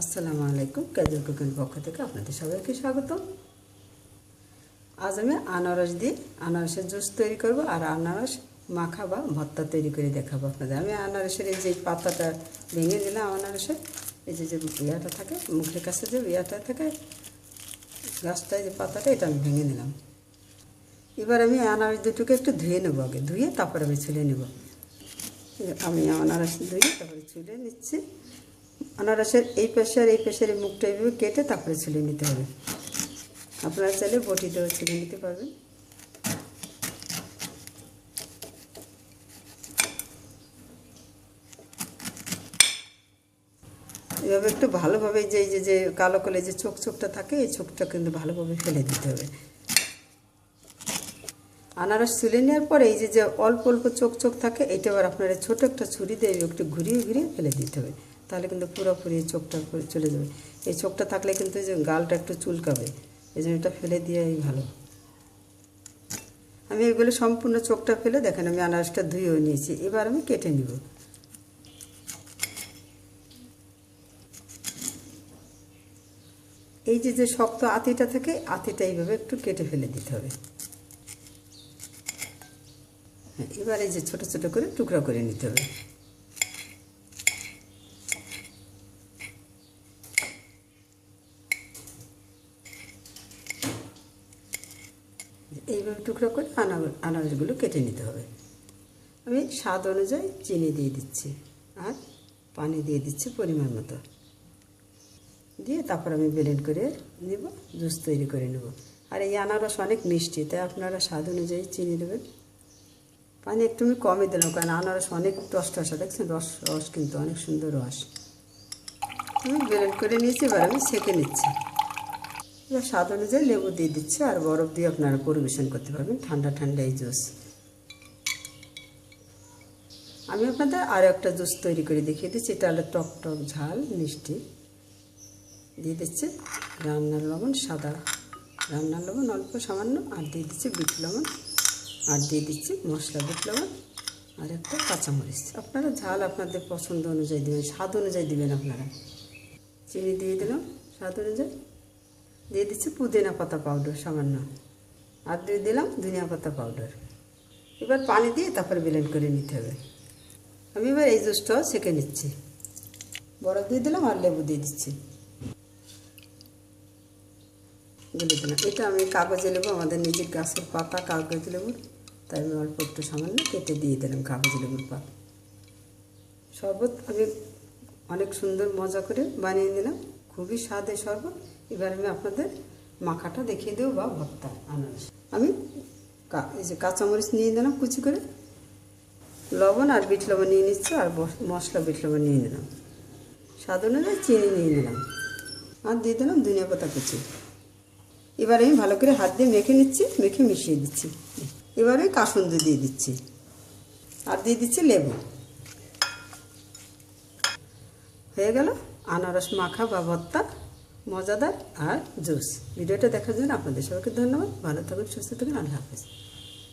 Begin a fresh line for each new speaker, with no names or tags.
আসসালামু আলাইকুম casual cooking পক্ষ থেকে আপনাদের সবাইকে স্বাগত আজ আমি আনারস দিয়ে আনারসের জুস তৈরি করব আর আনারস মাখা বা ভর্তা তৈরি করে দেখাবো আপনাদের। আমি আনারসের এই যে পাতাটা ভেঙে দিলাম আনারসের এই যে যে ইয়াটা থাকে, মুখের কাছে যে ইয়াটা থাকে গাছটায় যে পাতাটা, এটা আমি ভেঙে নিলাম। এবার আমি আনারস দুটোকে একটু ধুয়ে নেব আগে। ধুয়ে তারপরে আমি ছুলে নেব। আমি আনারস ধুয়ে তারপরে ছুলে নিচ্ছি। আনারসের এই পাশে আর এই পাশের এই মুখটা এইভাবে কেটে তারপরে ছুলে নিতে হবে। আপনারা চাইলে বটি দিয়েও ছুলে নিতে পারবেন। এভাবে একটু ভালোভাবে যে যে যে কালো কালো যে চোখ চোখটা থাকে, এই চোখটা কিন্তু ভালোভাবে ফেলে দিতে হবে। আনারস তুলে নেওয়ার পরে এই যে যে অল্প অল্প চোখ চোখ থাকে, এটা আবার আপনারা ছোটো একটা ছুরি দিয়ে একটু ঘুরিয়ে ঘুরিয়ে ফেলে দিতে হবে। তাহলে কিন্তু পুরোপুরি এই চোখটা করে চলে যাবে। এই চোখটা থাকলে কিন্তু এই যে গালটা একটু চুলকাবে, এই জন্য এটা ফেলে দিয়েই ভালো। আমি এগুলো সম্পূর্ণ চোখটা ফেলে দেখেন, আমি আনারসটা ধুয়েও নিয়েছি, এবার আমি কেটে নিব। এই যে যে শক্ত আতিটা থাকে, আতিটা এইভাবে একটু কেটে ফেলে দিতে হবে। এবার এই যে ছোটো ছোটো করে টুকরা করে নিতে হবে। এইভাবে টুকরো করে আনার আনারসগুলো কেটে নিতে হবে। আমি স্বাদ অনুযায়ী চিনি দিয়ে দিচ্ছি আর পানি দিয়ে দিচ্ছি পরিমাণ মতো। দিয়ে তারপর আমি ব্লেন্ড করে নেব, জুস তৈরি করে নেব। আর এই আনারস অনেক মিষ্টি, তাই আপনারা স্বাদ অনুযায়ী চিনি দেবেন। পানি একটু আমি কমই দিলাম, কারণ আনারস অনেক টস টসা, দেখছেন? রস রস কিন্তু অনেক সুন্দর রস। আমি ব্লেন্ড করে নিয়েছি, এবার আমি সেঁকে নিচ্ছি। এবার স্বাদ অনুযায়ী লেবু দিয়ে দিচ্ছে আর বরফ দিয়ে আপনারা পরিবেশন করতে পারবেন ঠান্ডা ঠান্ডা এই জুস। আমি আপনাদের আরও একটা জুস তৈরি করে দেখিয়ে দিচ্ছি। এটা হলো টক টক ঝাল, মিষ্টি। দিয়ে দিচ্ছি রান্নার লবণ, সাদা রান্নার লবণ, অল্প সামান্য, আর দিয়ে দিচ্ছি বিট লবণ, আর দিয়ে দিচ্ছি মশলা, বিট লবণ, আর একটা কাঁচামরিচ। আপনারা ঝাল আপনাদের পছন্দ অনুযায়ী দেবেন, স্বাদ অনুযায়ী দেবেন আপনারা। চিনি দিয়ে দিলাম, স্বাদ অনুযায়ী। দিয়ে দিচ্ছি পুদিনা পাতা পাউডার সামান্য। আর দিয়ে দিলাম ধনিয়া পাতা পাউডার এবার পানি দিয়ে তারপরে ব্লেন্ড করে নিতে হবে। আমি এবার এই জুসটাও সেঁকে নিচ্ছি। বরফ দিয়ে দিলাম আর লেবু দিয়ে দিচ্ছি। গুলে দিলাম। এটা আমি কাগজে লেবু, আমাদের নিজের গাছের পাতা কাগজ লেবুর তাই আমি অল্প একটু সামান্য কেটে দিয়ে দিলাম কাগজ লেবুর পাতা। শরবত আমি অনেক সুন্দর মজা করে বানিয়ে নিলাম। খুবই স্বাদে শরবত। এবার আমি আপনাদের মাখাটা দেখিয়ে দেবো বা ভর্তা আনারস। আমি এই যে কাঁচামরিচ নিয়ে নিলাম কুচি করে। লবণ আর বিট লবণ নিয়ে নিচ্ছি আর মশলা, বিট লবণ নিয়ে নিলাম। স্বাদ অনুযায়ী চিনি নিয়ে নিলাম। আর দিয়ে দিলাম ধনিয়া পাতা কুচি। এবার আমি ভালো করে হাত দিয়ে মেখে নিচ্ছি, মেখে মিশিয়ে দিচ্ছি। এবার আমি কাসুন্দ দিয়ে দিচ্ছি। আর দিয়ে দিচ্ছি লেবু। হয়ে গেল? আনারস মাখা বা ভত্তা মজাদার আর জুস। ভিডিওটা দেখার জন্য আপনাদের সবাইকে ধন্যবাদ। ভালো থাকুন, সুস্থ থাকুন, আল্লাহ হাফেজ।